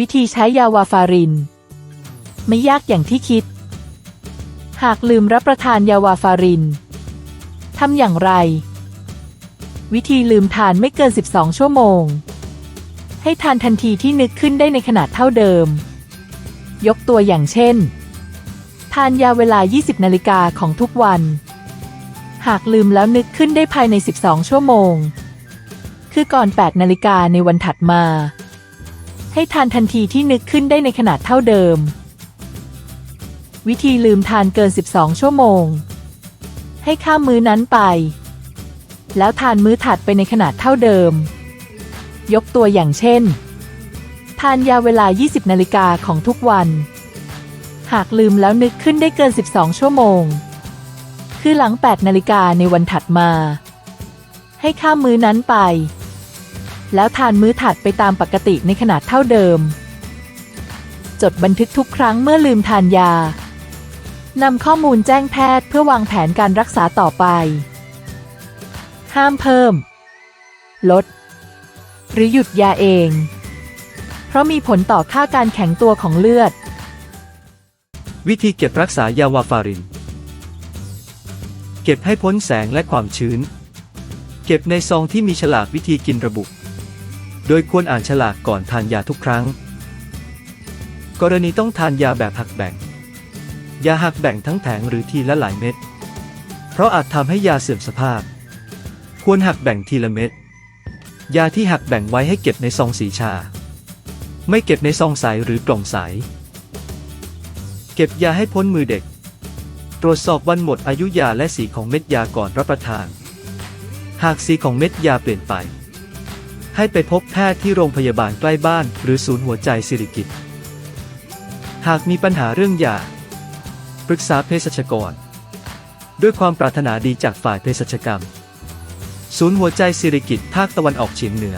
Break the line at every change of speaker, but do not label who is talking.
วิธีใช้ยาวาฟาริน ไม่ยากอย่างที่คิด หากลืมรับประทานยาวาฟารินทำอย่างไร วิธีลืมทานไม่เกิน 12 ชั่วโมง ให้ทานทันทีที่นึกขึ้นได้ในขนาดเท่าเดิม ยกตัวอย่างเช่น ทานยาเวลา 20 นาฬิกาของทุกวัน หากลืมแล้วนึกขึ้นได้ภายใน 12 ชั่วโมง คือก่อน 8 นาฬิกาในวันถัดมา ให้ทานทันทีที่นึกขึ้นได้ในขนาดเท่าเดิม วิธีลืมทานเกิน 12 ชั่วโมง ให้ข้ามมื้อนั้นไป แล้วทานมื้อถัดไปในขนาดเท่าเดิม ยกตัวอย่างเช่น ทานยาเวลา 20 นาฬิกาของทุกวัน หากลืมแล้วนึกขึ้นได้เกิน 12 ชั่วโมง คือหลัง 8 นาฬิกาในวันถัดมา ให้ข้ามมื้อนั้นไป แล้วทานมื้อถัดไปตามปกติในขนาดเท่าเดิม จดบันทึกทุกครั้งเมื่อลืมทานยานำข้อมูลแจ้งแพทย์เพื่อวางแผนการรักษาต่อไป ห้ามเพิ่ม ลด หรือหยุดยาเอง เพราะมีผลต่อค่าการแข็งตัวของเลือด
วิธีเก็บรักษายาวาฟาริน เก็บให้พ้นแสงและความชื้น เก็บในซองที่มีฉลากวิธีกินระบุ โดยควรอ่านฉลากก่อนทานยาทุกครั้ง กรณีต้องทานยาแบบหักแบ่ง ยาหักแบ่งทั้งแผงหรือทีละหลายเม็ด เพราะอาจทำให้ยาเสื่อมสภาพ ควรหักแบ่งทีละเม็ด ยาที่หักแบ่งไว้ให้เก็บในซองสีชา ไม่เก็บในซองใสหรือกล่องใส เก็บยาให้พ้นมือเด็ก ตรวจสอบวันหมดอายุยาและสีของเม็ดยาก่อนรับประทาน หากสีของเม็ดยาเปลี่ยนไป ให้ไปพบแพทย์ที่โรงพยาบาลใกล้บ้าน หรือศูนย์หัวใจสิริกิตหากมีปัญหาเรื่องยาปรึกษาเภสัชกร ด้วยความปรารถนาดีจากฝ่ายเภสัชกรรม ศูนย์หัวใจสิริกิตภาคตะวันออกเฉียงเหนือ